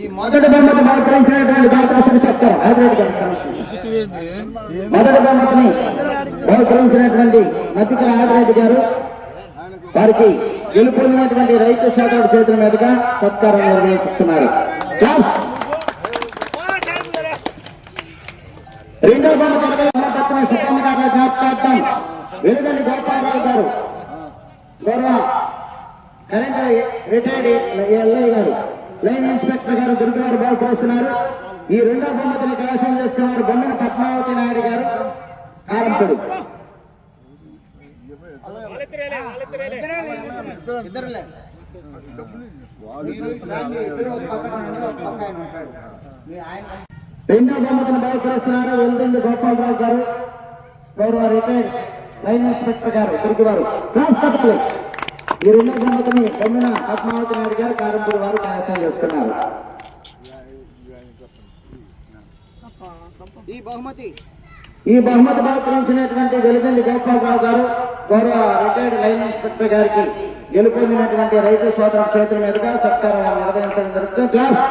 ఈ మొదటి బహుమతి బహుకరించినటువంటి జాతర శ్రీ సత్యం హైదరాబాద్ మొదటి బహుమతిని బహుకరించినటువంటి మతికర ఆదిరెడ్డి గారు వారికి గెలుపొందినటువంటి రైతు శాఖ చేతుల మీదుగా సత్కారం నిర్వహిస్తున్నారు. రెండో బహుమతి తరగతి పత్రిక సుబ్బమ్మ గోపాలరావు గారు. గౌరవ current retired LI garu. Line inspector garu దుర్గారు ball కోస్తున్నారు ఈ రెండో బొమ్మతిని కైవసం చేస్తున్నారు బొమ్మన పద్మావతి నాయుడు గారు కారంపూడి. రెండో బొమ్మతిని బాగు చేస్తున్నారు వెల్దండి గోపాలరావు గారు. గౌరవ రిటైర్డ్ లైన్ ఇన్స్పెక్టర్ గారు దుర్గి వారు ఈ రెండో బొమ్మతిని పొందిన పద్మావతి నాయుడు గారు కారంపూడి వారు కైవసం చేసుకున్నారు. ఈ బహుమతి. ఈ బహుమతి బహుకరించినటువంటి వెలుగండి గోపాలరావు గారు గౌరవ రిటైర్డ్ లైన్ ఇన్స్పెక్టర్ గారికి గెలుపొందినటువంటి రైతు సోదరుల చేతుల మీదుగా సత్కారం నిర్వహించడం జరుగుతుంది క్లాస్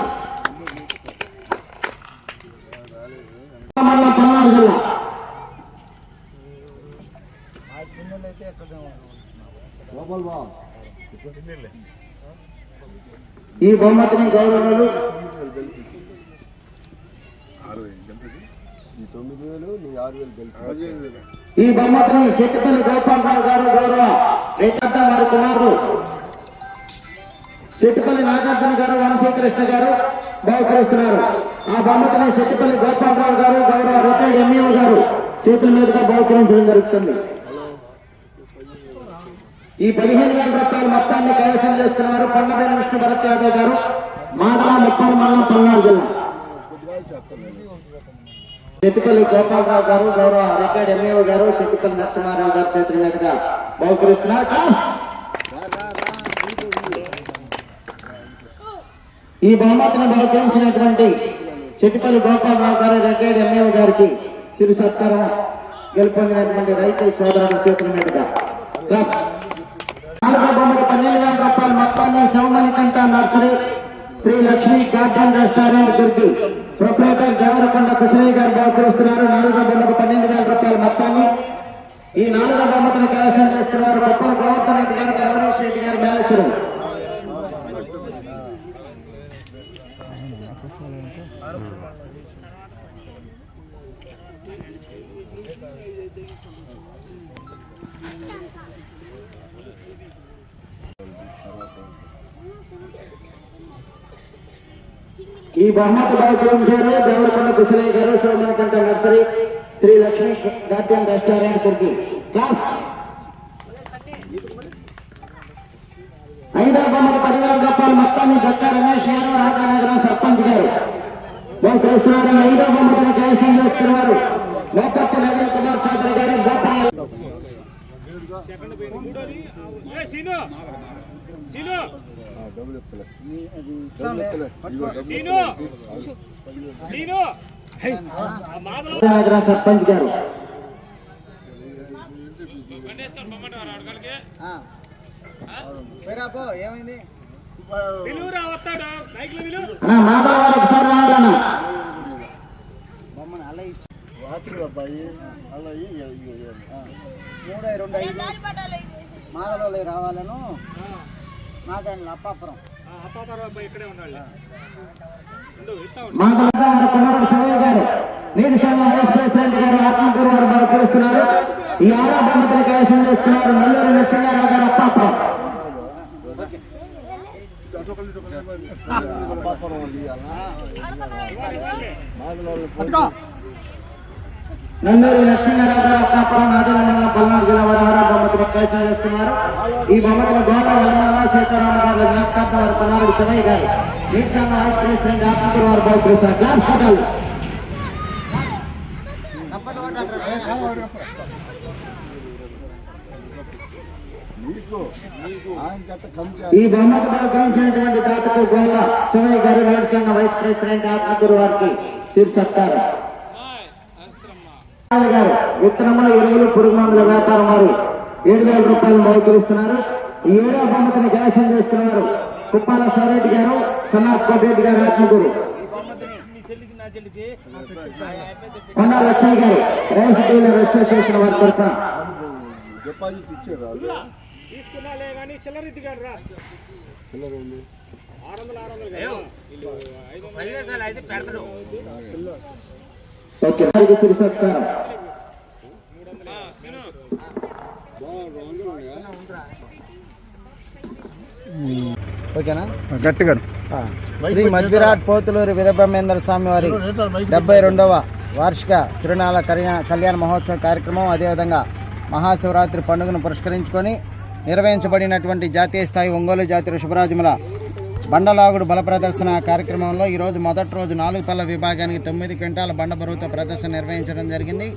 మండలం పల్నాడు జిల్లా ఈ బహుమతిని గౌరవులు ఈ తొమ్మిది వేలు నీ ఆరు బహుమతిని చెట్టుపల్లి గోపాలరావు గారు గౌరవ రేఖార్థ వారి కుమారుడు చెట్టుపల్లి నాగార్జున గారు వనశ్రీకృష్ణ గారు బహుకరిస్తున్నారు. ఆ బహుమతిని చెట్టుపల్లి గోపాలరావు గారు గౌరవ రిటైర్డ్ ఎంఈఓ గారు చేతుల మీదుగా బహుకరించడం జరుగుతుంది. ఈ పదిహేను వేల రూపాయలు మొత్తాన్ని కైవసం చేస్తున్నారు కొండపైన విష్ణు భరత్ యాదవ్ గారు మాధవ ముప్పై మండలం పల్నాడు జిల్లా. చెట్టుపల్లి గోపాలరావు గారు గౌరవ రిటైర్డ్ ఎంఏఓ గారు చెట్టుపల్లి నరసింహారావు గారు చేతుల మీదుగా బహుకరిస్తున్నారు. ఈ బహుమతిని బహుకరించినటువంటి చెట్టుపల్లి గోపాలరావు గారు రిటైర్డ్ ఎంఏఓ గారికి సిరి సత్కారం గెలుపొందినటువంటి రైతు సోదరుల చేతుల మీదుగా. క్లాస్. బొమ్మకు పన్నెండు వేల రూపాయలు మొత్తాన్ని Sivamani Kanta nursery Sri Lakshmi garden restaurant Durgi proprietor Devarakonda Kushalayya garu బహుకరిస్తున్నారు నాలుగో బొమ్మకు పన్నెండు వేల రూపాయల మొత్తాన్ని ఈ నాలుగో బొమ్మకుని కైవసం చేస్తున్నారు గొప్ప గోవర్ధన్ రెడ్డి గారు గౌరీష్ రెడ్డి గారు మేనేశ్వరు Thank you. ఈ బహుమతి బహుకరించారు Devarakonda Kushalayya garu Somanakanta nursery Sri Lakshmi garden restaurant Durgi class. ఐదవ బొమ్మకు పదివేల రూపాయలు మొత్తాన్ని జక్కా రమేష్ గారు రాజానగరం సర్పంచ్ గారు. బహుకరిస్తున్నారు ఈ ఐదవ బొమ్మకుని కైవసం చేస్తున్నారు. లోపత్తి నవీన్ కుమార్ చౌదరి గారు గోపనీయ సర్పంచ్ గారు. ఏమైంది పిలువురా వస్తాడు బైక్లో విలు అన్న మాటల వారు ఒకసారి రాండి రాత్రి అబ్బాయి అలా. మూడు రెండు రావాలను నాదండి అప్పాపురం నీటి సంఘం వైస్ ప్రెసిడెంట్ గారు ఆత్మకూరు గారు ఈ ఆరో చేస్తున్నారు నెల్లూరు నరసింహారావు గారు అప్పాపురం అటొకళ్ళు, నందూరి నరసింహారావు గారు అప్పాపురం నాదల మండలం పల్నాడు జిల్లా వారు ఆరో బొమ్మకుని కైవసం చేస్తున్నారు. ఈ బొమ్మకుని గోపాల యలమల్ల సీతారామ గారు జ్ఞాపకార్థం వారి కుమారుడు శివయ్య గారు నీటి సంఘం శ్రీ ప్రెసిడెంట్ వారు బహుకరిస్తున్నారు గ్లాస్ ఈ బహుమతి బహుకరించినటువంటి దాతకు గోడ శివయ్య గారు నీటి వైస్ ప్రెసిడెంట్ ఆత్మకూరు వారికి శిర్ గారు విత్తనముల ఎరువులు పురుగు మందుల వ్యాపారం వారు ఏడు వేల రూపాయలు మౌకరిస్తున్నారు. ఈ ఏడవ బహుమతిని కైవసం చేస్తున్నారు. కుప్పాల సారెడ్డి గారు సన్నాఫ్ కోటిరెడ్డి గారు ఆత్మగురు కొండ లక్ష్మి గారు రైస్ డీలర్ అసోసియేషన్ వారి తరఫున. డిపాజిట్ తీసుకున్నాలే కానీ చిల్లరెడ్డి గారు రా చిల్లర ఉంది ఆరు వందలు ఆరు వందలు ఐదు వందలు ఓకే. సిరి సత్కారం ఓకేనా? గట్టిగా. శ్రీ మధ్విరాట్ పోతులూరి వీరబ్రహ్మేంద్ర స్వామి వారి డెబ్బై రెండవ వార్షిక తిరునాళ కళ్యాణ కళ్యాణ మహోత్సవ కార్యక్రమం అదేవిధంగా మహాశివరాత్రి పండుగను పురస్కరించుకొని నిర్వహించబడినటువంటి జాతీయ స్థాయి ఒంగోలు జాతీయ శుభరాజముల బండలాగుడు బల ప్రదర్శన కార్యక్రమంలో ఈరోజు మొదటి రోజు నాలుగు పళ్ళ విభాగానికి తొమ్మిది క్వింటాల బండ బరువుతో ప్రదర్శన నిర్వహించడం జరిగింది.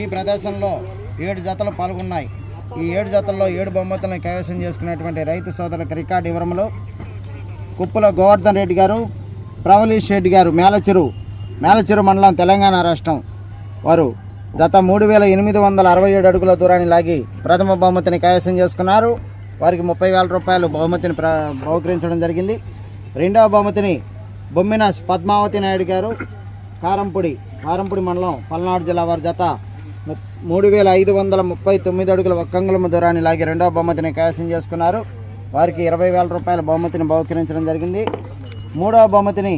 ఈ ప్రదర్శనలో ఏడు జతలు పాల్గొన్నాయి. ఈ ఏడు జతల్లో ఏడు బహుమతులను కైవసం చేసుకున్నటువంటి రైతు సోదరులకు రికార్డు వివరములు. కుప్పుల గోవర్ధన్ రెడ్డి గారు ప్రవలీష్ రెడ్డి గారు మేలచెరు మేలచెరు మండలం తెలంగాణ రాష్ట్రం వారు గత మూడు వేల ఎనిమిది వందల అరవై ఏడు అడుగుల దూరాన్ని లాగి ప్రథమ బహుమతిని కైవసం చేసుకున్నారు. వారికి ముప్పై వేల రూపాయలు బహుమతిని ప్ర బహుకరించడం జరిగింది. రెండవ బహుమతిని బొమ్మిన పద్మావతి నాయుడు గారు కారంపూడి కారంపూడి మండలం పల్నాడు జిల్లా వారి జత మూడు వేల ఐదు వందల ముప్పై తొమ్మిది అడుగుల ఒక్కంగుళం దూరాన్ని లాగి రెండవ బహుమతిని కైవసం చేసుకున్నారు. వారికి ఇరవై వేల రూపాయల బహుమతిని బహుకరించడం జరిగింది. మూడవ బహుమతిని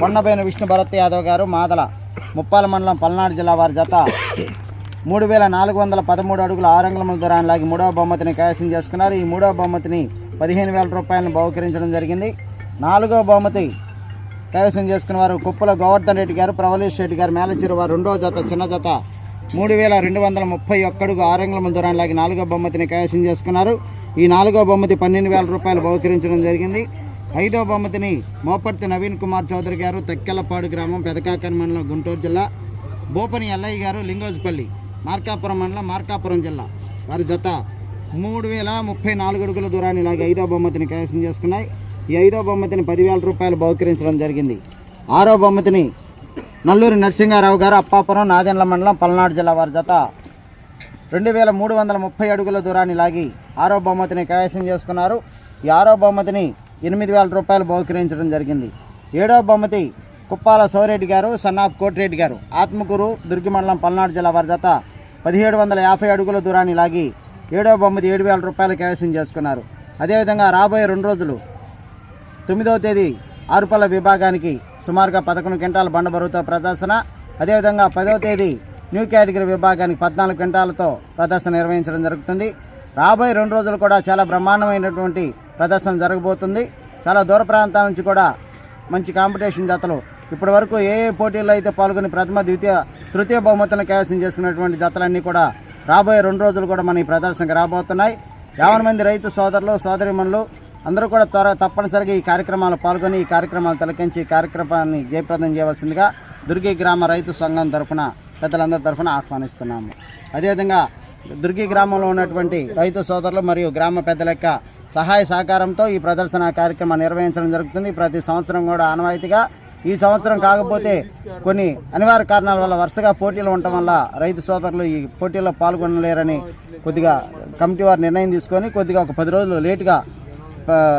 కొండబైన విష్ణు భరత్ యాదవ్ గారు మాదల ముప్పాల మండలం పల్నాడు జిల్లా వారి జత మూడు వేల నాలుగు వందల పదమూడు అడుగుల ఆరంగుళముల దూరాన్ని లాగి మూడవ బహుమతిని కైవసం చేసుకున్నారు. ఈ మూడవ బహుమతిని పదిహేను వేల రూపాయలను బహుకరించడం జరిగింది. నాలుగవ బహుమతి కైవసం చేసుకున్న వారు కుప్పల గోవర్ధన్ రెడ్డి గారు ప్రవలేష్ రెడ్డి గారు మేలచిరు వారు రెండవ జత చిన్న జత మూడు వేల రెండు వందల ముప్పై ఒక్కడుగు ఆరంగుళముల దూరాన్ని లాగి నాలుగో బహుమతిని కైవసం చేసుకున్నారు. ఈ నాలుగో బహుమతి పన్నెండు వేల రూపాయలు బహుకరించడం జరిగింది. ఐదో బహుమతిని మోపర్తి నవీన్ కుమార్ చౌదరి గారు తెక్కెలపాడు గ్రామం పెదకాకన్ మండలం గుంటూరు జిల్లా. బోపని ఎల్లయ్య గారు లింగోజుపల్లి. మార్కాపురం మండలం మార్కాపురం జిల్లా. వారి జత మూడు వేల ముప్పై నాలుగు అడుగుల దూరాన్ని లాగి ఐదో బహుమతిని కైవసం చేసుకున్నాయి. ఈ ఐదో బహుమతిని పదివేల రూపాయలు బహుకరించడం జరిగింది. ఆరో బహుమతిని నల్లూరి నరసింహారావు గారు అప్పాపురం నాదెండ్ల మండలం పల్నాడు జిల్లా వారి జత రెండు వేల మూడు వందల ముప్పై అడుగుల దూరాన్ని లాగి ఆరో బహుమతిని కైవసం చేసుకున్నారు. ఈ ఆరో బహుమతిని ఎనిమిది వేల రూపాయలు బహుకరించడం జరిగింది. ఏడో బహుమతి కుప్పాల సౌరెడ్డి గారు సన్నాఫ్ కోటిరెడ్డి గారు. ఆత్మకూరు దుర్గి మండలం పల్నాడు జిల్లా వారి జత పదిహేడు వందల యాభై అడుగుల దూరాన్ని లాగి ఏడవ బహుమతి ఏడు వేల రూపాయలు కైవసం చేసుకున్నారు. అదేవిధంగా రాబోయే రెండు రోజులు తొమ్మిదవ తేదీ ఆరుపల్ల విభాగానికి సుమారుగా పదకొండు క్వింటాల బండ బరువుతో ప్రదర్శన అదేవిధంగా పదవ తేదీ న్యూ కేటగిరీ విభాగానికి పద్నాలుగు క్వింటాలతో ప్రదర్శన నిర్వహించడం జరుగుతుంది. రాబోయే రెండు రోజులు కూడా చాలా బ్రహ్మాండమైనటువంటి ప్రదర్శన జరగబోతుంది. చాలా దూర ప్రాంతాల నుంచి కూడా మంచి కాంపిటీషన్ జతలు ఇప్పటి వరకు ఏ ఏ పోటీల్లో అయితే పాల్గొని ప్రథమ ద్వితీయ తృతీయ బహుమతులను కైవసం చేసుకున్నటువంటి జతలన్నీ కూడా రాబోయే రెండు రోజులు కూడా మన ఈ ప్రదర్శనకు రాబోతున్నాయి. యావన మంది రైతు సోదరులు సోదరిమణులు అందరూ కూడా త్వర తప్పనిసరిగా ఈ కార్యక్రమాలు పాల్గొని ఈ కార్యక్రమాలు తిలకించి ఈ కార్యక్రమాన్ని జయప్రదం చేయవలసిందిగా దుర్గి గ్రామ రైతు సంఘం తరఫున పెద్దలందరి తరఫున ఆహ్వానిస్తున్నాము. అదేవిధంగా దుర్గి గ్రామంలో ఉన్నటువంటి రైతు సోదరులు మరియు గ్రామ పెద్దల యొక్క సహాయ సహకారంతో ఈ ప్రదర్శన కార్యక్రమం నిర్వహించడం జరుగుతుంది. ప్రతి సంవత్సరం కూడా ఆనవాయితీగా ఈ సంవత్సరం కాకపోతే కొన్ని అనివార్య కారణాల వల్ల వరుసగా పోటీలు ఉండటం వల్ల రైతు సోదరులు ఈ పోటీల్లో పాల్గొనలేరని కొద్దిగా కమిటీ వారు నిర్ణయం తీసుకొని కొద్దిగా ఒక పది రోజులు లేటుగా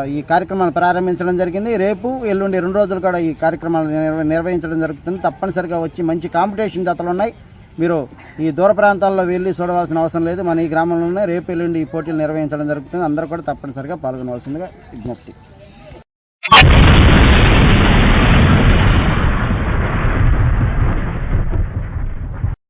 ఈ కార్యక్రమాన్ని ప్రారంభించడం జరిగింది. రేపు ఎల్లుండి రెండు రోజులు కూడా ఈ కార్యక్రమాలు నిర్వ- నిర్వహించడం జరుగుతుంది. తప్పనిసరిగా వచ్చి మంచి కాంపిటీషన్ జతలు ఉన్నాయి. మీరు ఈ దూర ప్రాంతాల్లో వెళ్ళి చూడవలసిన అవసరం లేదు. మన ఈ గ్రామంలోనే రేపు ఎల్లుండి ఈ పోటీలు నిర్వహించడం జరుగుతుంది. అందరూ కూడా తప్పనిసరిగా పాల్గొనవలసిందిగా విజ్ఞప్తి.